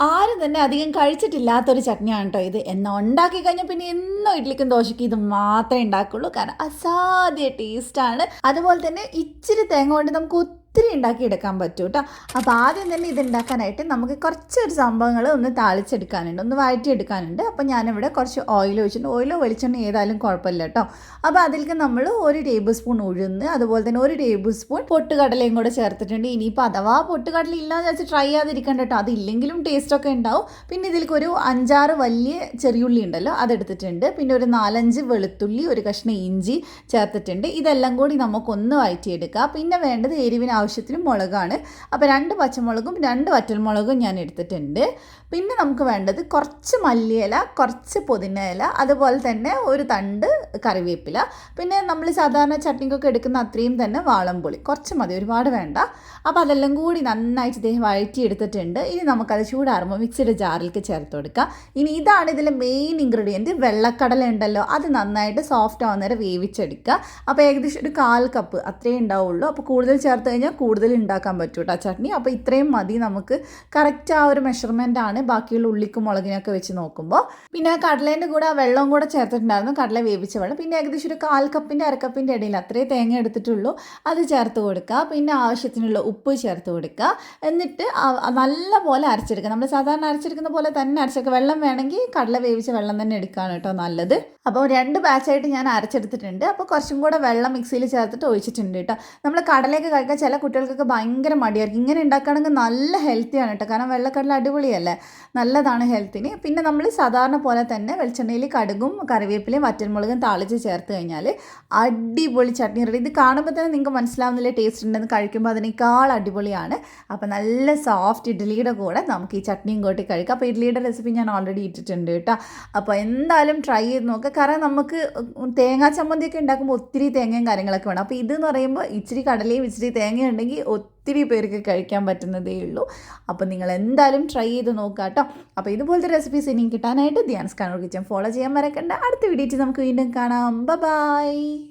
ആരും തന്നെ അധികം കഴിച്ചിട്ടില്ലാത്തൊരു ചട്നിയാണ് കേട്ടോ ഇത്. എന്നാൽ ഉണ്ടാക്കി കഴിഞ്ഞാൽ പിന്നെ എന്നും ഇഡ്ലിക്കും ദോശയ്ക്കും ഇത് മാത്രമേ ഉണ്ടാക്കുള്ളൂ. കാരണം അസാധ്യ ടേസ്റ്റാണ് അതുപോലെ തന്നെ ഇച്ചിരി തേങ്ങ കൊണ്ട് നമുക്ക് ഒത്തിരി ഉണ്ടാക്കി എടുക്കാൻ പറ്റും കേട്ടോ അപ്പോൾ ആദ്യം തന്നെ ഇത് ഉണ്ടാക്കാനായിട്ട് നമുക്ക് കുറച്ചൊരു സംഭവങ്ങൾ ഒന്ന് താളിച്ചെടുക്കാനുണ്ട്. ഒന്ന് വഴറ്റിയെടുക്കാനുണ്ട്. അപ്പോൾ ഞാനിവിടെ കുറച്ച് ഓയിൽ ഒഴിച്ചിട്ടുണ്ട്. ഓയിലോ വെളിച്ചെണ്ണ ഏതായാലും കുഴപ്പമില്ല കേട്ടോ അപ്പോൾ അതിലേക്ക് നമ്മൾ ഒരു ടേബിൾ സ്പൂൺ ഉഴുന്ന് അതുപോലെ തന്നെ ഒരു ടേബിൾ സ്പൂൺ പൊട്ടുകടലയും കൂടെ ചേർത്തിട്ടുണ്ട്. ഇനിയിപ്പോൾ അഥവാ പൊട്ടുകടല ഇല്ലാന്ന് വെച്ചാൽ ട്രൈ ചെയ്യാതിരിക്കണ്ട കേട്ടോ അതില്ലെങ്കിലും ടേസ്റ്റൊക്കെ ഉണ്ടാവും. പിന്നെ ഇതിലേക്ക് ഒരു അഞ്ചാറ് വലിയ ചെറിയുള്ളി ഉണ്ടല്ലോ അതെടുത്തിട്ടുണ്ട്. പിന്നെ ഒരു നാലഞ്ച് വെളുത്തുള്ളി ഒരു കഷ്ണം ഇഞ്ചി ചേർത്തിട്ടുണ്ട്. ഇതെല്ലാം കൂടി നമുക്കൊന്ന് വഴറ്റിയെടുക്കുക പിന്നെ വേണ്ടത് എരിവിന് ആവശ്യത്തിന് മുളകാണ്. അപ്പോൾ രണ്ട് പച്ചമുളകും രണ്ട് വറ്റൽമുളകും ഞാൻ എടുത്തിട്ടുണ്ട്. പിന്നെ നമുക്ക് വേണ്ടത് കുറച്ച് മല്ലിയില കുറച്ച് പുതിന ഇല അതുപോലെ തന്നെ ഒരു തണ്ട് കറിവേപ്പില. പിന്നെ നമ്മൾ സാധാരണ ചട്നിക്കൊക്കെ എടുക്കുന്ന അത്രയും തന്നെ വാളംപുളി. കുറച്ച് മതി ഒരുപാട് വേണ്ട. അപ്പോൾ അതെല്ലാം കൂടി നന്നായിട്ട് ഇദ്ദേഹം വഴറ്റി എടുത്തിട്ടുണ്ട് ഇനി നമുക്കത് ചൂടാറുമ്പോൾ മിക്സിയുടെ ജാറിലേക്ക് ചേർത്ത് കൊടുക്കാം. ഇനി ഇതാണ് ഇതിലെ മെയിൻ ഇൻഗ്രീഡിയന്റ് വെള്ളക്കടല ഉണ്ടല്ലോ അത് നന്നായിട്ട് സോഫ്റ്റ് ആവുന്നേരം വേവിച്ചെടുക്കുക. അപ്പോൾ ഏകദേശം ഒരു കാൽ കപ്പ് അത്രയേ ഉണ്ടാവുള്ളൂ. അപ്പോൾ കൂടുതൽ ചേർത്ത് കഴിഞ്ഞാൽ കൂടുതൽ ഉണ്ടാക്കാൻ പറ്റും കേട്ടോ ചട്നി. അപ്പോൾ ഇത്രയും മതി നമുക്ക്. കറക്റ്റ് ആ ഒരു മെഷർമെന്റ് ആണ് ബാക്കിയുള്ള ഉള്ളിക്കും മുളകിനൊക്കെ വെച്ച് നോക്കുമ്പോൾ പിന്നെ കടലേന്റെ കൂടെ ആ വെള്ളവും കൂടെ ചേർത്തിട്ടുണ്ടായിരുന്നു. കടല വേവിച്ച വെള്ളം. പിന്നെ ഏകദേശം ഒരു കാൽ കപ്പിന്റെ അരക്കപ്പിന്റെ ഇടയിൽ അത്രേ തേങ്ങ എടുത്തിട്ടുള്ളൂ. അത് ചേർത്ത് കൊടുക്കുക. പിന്നെ ആവശ്യത്തിനുള്ള ഉപ്പ് ചേർത്ത് കൊടുക്കുക. എന്നിട്ട് നല്ല പോലെ അരച്ചെടുക്കുക. നമ്മൾ സാധാരണ അരച്ചെടുക്കുന്ന പോലെ തന്നെ അരച്ചെടുക്കുക. വെള്ളം വേണമെങ്കിൽ കടല വേവിച്ച വെള്ളം തന്നെ എടുക്കുകയാണ് കേട്ടോ നല്ലത്. അപ്പോൾ രണ്ട് ബാച്ചായിട്ട് ഞാൻ അരച്ചെടുത്തിട്ടുണ്ട്. അപ്പോൾ കുറച്ചും കൂടെ വെള്ളം മിക്സിയിൽ ചേർത്തിട്ട് ഒഴിച്ചിട്ടുണ്ട് കേട്ടോ. നമ്മൾ കടലയൊക്കെ കഴിക്കാൻ ചില കുട്ടികൾക്കൊക്കെ ഭയങ്കര മടിയായിരിക്കും. ഇങ്ങനെ ഉണ്ടാക്കുകയാണെങ്കിൽ നല്ല ഹെൽത്തിയാണ് കേട്ടോ. കാരണം വെള്ളക്കടല അടിപൊളിയല്ലേ? നല്ലതാണ് ഹെൽത്തിന് പിന്നെ നമ്മൾ സാധാരണ പോലെ തന്നെ വെളിച്ചെണ്ണയിൽ കടുകും കറിവേപ്പിലയും വറ്റൻമുളകും താളിച്ച് ചേർത്ത് കഴിഞ്ഞാൽ അടിപൊളി ചട്നി റെഡി. ഇത് കാണുമ്പോൾ തന്നെ നിങ്ങൾക്ക് മനസ്സിലാവുന്നില്ല ടേസ്റ്റ് ഉണ്ടെന്ന് കഴിക്കുമ്പോൾ അതിനേക്കാൾ അടിപൊളിയാണ്. അപ്പോൾ നല്ല സോഫ്റ്റ് ഇഡ്ഡലിയുടെ കൂടെ നമുക്ക് ഈ ചട്നിയും കൂട്ടി കഴിക്കാം. അപ്പോൾ ഇഡ്ഡലിയുടെ റെസിപ്പി ഞാൻ ഓൾറെഡി ഇട്ടിട്ടുണ്ട് കേട്ടോ. അപ്പോൾ എന്തായാലും ട്രൈ ചെയ്ത് നോക്കുക കാരണം നമുക്ക് തേങ്ങാ ചമ്മന്തിയൊക്കെ ഉണ്ടാക്കുമ്പോൾ ഒത്തിരി തേങ്ങയും കാര്യങ്ങളൊക്കെ വേണം. അപ്പോൾ ഇതെന്ന് പറയുമ്പോൾ ഇച്ചിരി കടലയും ഇച്ചിരി തേങ്ങയും ഉണ്ടെങ്കിൽ ഒത്തിരി പേർക്ക് കഴിക്കാൻ പറ്റുന്നതേ ഉള്ളൂ. അപ്പോൾ നിങ്ങൾ എന്തായാലും ട്രൈ ചെയ്ത് നോക്കുക കേട്ടോ. അപ്പോൾ ഇതുപോലത്തെ റെസിപ്പീസ് ഇനിയും കിട്ടാനായിട്ട് ധ്യാൻസ് കാണൂർ കിച്ചൻ ഫോളോ ചെയ്യാൻ മറക്കണ്ട. അടുത്ത വീഡിയോയിൽ നമുക്ക് വീണ്ടും കാണാം. ബ ബൈ